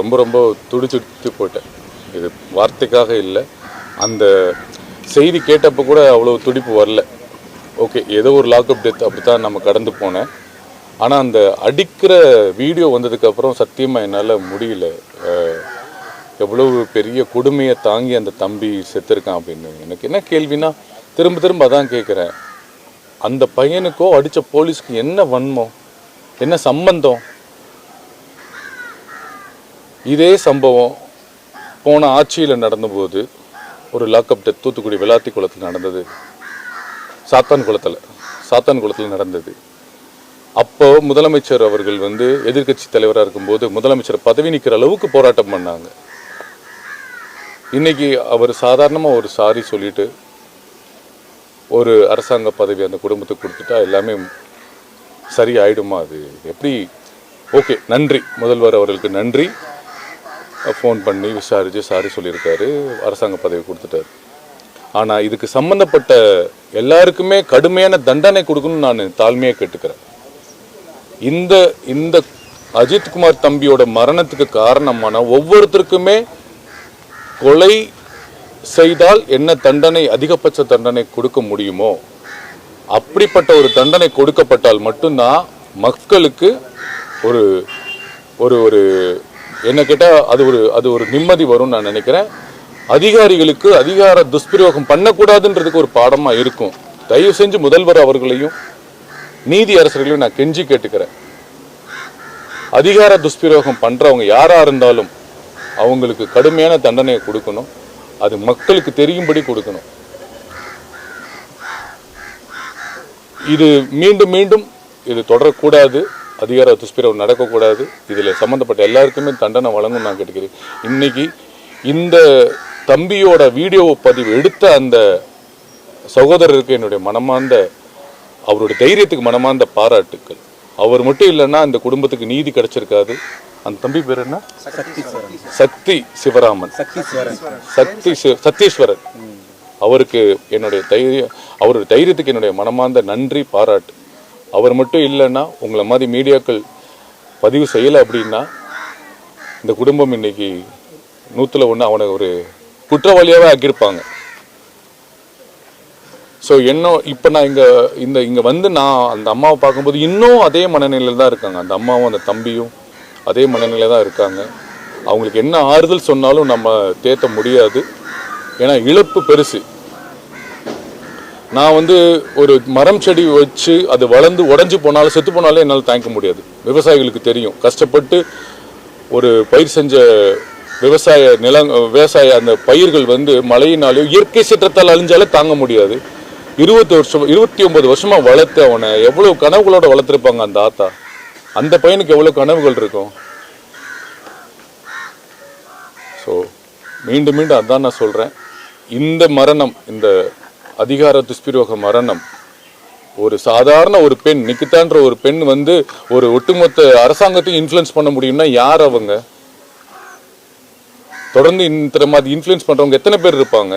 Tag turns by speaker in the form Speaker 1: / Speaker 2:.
Speaker 1: ரொம்ப ரொம்ப துடிச்சுட்டு போயிட்டேன் இது வார்த்தைக்காக இல்லை. அந்த செய்தி கேட்டப்போ கூட அவ்வளோ துடிப்பு வரல. ஓகே ஏதோ ஒரு லாக்அப் டெத் அப்படி தான் நம்ம கடந்து போனேன். ஆனால் அந்த அடிக்கிற வீடியோ வந்ததுக்கப்புறம் சத்தியமாக என்னால் முடியல. எவ்வளவு பெரிய கொடுமையை தாங்கி அந்த தம்பி செத்துருக்கான் அப்படின்னு. எனக்கு என்ன கேள்வினா திரும்ப திரும்ப அதான் கேட்குறேன் அந்த பையனுக்கோ அடித்த போலீஸ்க்கு என்ன வன்மம்? என்ன சம்பந்தம்? இதே சம்பவம் போன ஆட்சியில் நடந்தபோது ஒரு லாக்அப் டெத் தூத்துக்குடி விளாத்தி குளத்தில் நடந்தது. சாத்தான் குளத்தில் சாத்தான் குளத்தில் நடந்தது. அப்போ முதலமைச்சர் அவர்கள் வந்து எதிர்க்கட்சி தலைவராக இருக்கும்போது முதலமைச்சர் பதவி நிற்கிற அளவுக்கு போராட்டம் பண்ணாங்க. இன்னைக்கு அவர் சாதாரணமாக ஒரு சாரி சொல்லிட்டு ஒரு அரசாங்க பதவி அந்த குடும்பத்துக்கு கொடுத்துட்டா எல்லாமே சரி ஆயிடுமா அது? எப்படி? ஓகே நன்றி. முதல்வர் அவர்களுக்கு நன்றி. ஃபோன் பண்ணி விசாரித்து சாரி சொல்லியிருக்காரு. அரசாங்க பதவி கொடுத்துட்டாரு. ஆனால் இதுக்கு சம்மந்தப்பட்ட எல்லாருக்குமே கடுமையான தண்டனை கொடுக்கணும்னு நான் தாழ்மையாக கேட்டுக்கிறேன். இந்த இந்த அஜித்குமார் தம்பியோட மரணத்துக்கு காரணமான ஒவ்வொருத்தருக்குமே கொலை செய்தால் என்ன தண்டனை அதிகபட்ச தண்டனை கொடுக்க முடியுமோ? அப்படிப்பட்ட ஒரு தண்டனை கொடுக்கப்பட்டால் மட்டும்தான் மக்களுக்கு ஒரு ஒரு ஒரு என்ன கேட்டால் அது ஒரு அது ஒரு நிம்மதி வரும்னு நான் நினைக்கிறேன். அதிகாரிகளுக்கு அதிகார துஷ்பிரயோகம் பண்ணக்கூடாதுன்றதுக்கு ஒரு பாடமாக இருக்கும். தயவு செஞ்சு முதல்வர் அவர்களையும் நீதி அரசர்களையும் நான் கெஞ்சி கேட்டுக்கிறேன். அதிகார துஷ்பிரயோகம் பண்ணுறவங்க யாராக இருந்தாலும் அவங்களுக்கு கடுமையான தண்டனையை கொடுக்கணும். அது மக்களுக்கு தெரியும்படி கொடுக்கணும். இது மீண்டும் மீண்டும் இது தொடரக்கூடாது. அதிகார துஷ்பிரவு நடக்கக்கூடாது. இதில் சம்மந்தப்பட்ட எல்லாருக்குமே தண்டனை வழங்கும் நான் கேட்டுக்கிறேன். இன்னைக்கு இந்த தம்பியோட வீடியோ பதிவு எடுத்த அந்த சகோதரருக்கு என்னுடைய மனமார்ந்த அவருடைய தைரியத்துக்கு மனமார்ந்த பாராட்டுக்கள். அவர் மட்டும் இல்லைன்னா இந்த குடும்பத்துக்கு நீதி கிடைச்சிருக்காது. அந்த தம்பி பேர் என்ன? சக்தி சிவராமன். சக்தி சத்தீஸ்வரன். அவருக்கு என்னுடைய தைரியம் அவருடைய தைரியத்துக்கு என்னுடைய மனமார்ந்த நன்றி பாராட்டு. அவர் மட்டும் இல்லைன்னா உங்களை மாதிரி மீடியாக்கள் பதிவு செய்யலை அப்படின்னா இந்த குடும்பம் இன்னைக்கு நூற்றுல ஒன்று அவனை ஒரு குற்றவாளியாகவே ஆக்கியிருப்பாங்க. ஸோ என்ன இப்போ நான் இங்கே இந்த இங்கே வந்து நான் அந்த அம்மாவை பார்க்கும்போது இன்னும் அதே மனநிலையில் தான் இருக்காங்க. அந்த அம்மாவும் அந்த தம்பியும் அதே மனநிலையில் தான் இருக்காங்க. அவங்களுக்கு என்ன ஆறுதல் சொன்னாலும் நம்ம தேத்த முடியாது. ஏன்னா இழப்பு பெருசு. நான் வந்து ஒரு மரம் செடி வச்சு அது வளர்ந்து உடஞ்சி போனாலும் செத்து போனாலும் என்னால் தாங்கிக்க முடியாது. விவசாயிகளுக்கு தெரியும். கஷ்டப்பட்டு ஒரு பயிர் செஞ்ச விவசாய நிலம் விவசாய அந்த பயிர்கள் வந்து மழையினாலேயோ இயற்கை சீற்றத்தால் அழிஞ்சாலே தாங்க முடியாது. இருபத்தி வருஷம் இருபத்தி ஒன்பது வருஷமாக வளர்த்து அவனை எவ்வளோ கனவுகளோட வளர்த்துருப்பாங்க அந்த ஆத்தா? அந்த பையனுக்கு எவ்வளோ கனவுகள் இருக்கும்? ஸோ மீண்டும் மீண்டும் அதான் நான் சொல்கிறேன் இந்த மரணம் இந்த அதிகார துஷ்பிரோக மரணம். ஒரு சாதாரண ஒரு பெண் நிக்கிதான்ற ஒரு பெண் வந்து ஒரு ஒட்டுமொத்த அரசாங்கத்தையும் இன்ஃப்ளூயன்ஸ் பண்ண முடியும்னா யார் அவங்க? தொடர்ந்து இந்த மாதிரி இன்ஃப்ளூயன்ஸ் பண்ணுறவங்க எத்தனை பேர் இருப்பாங்க?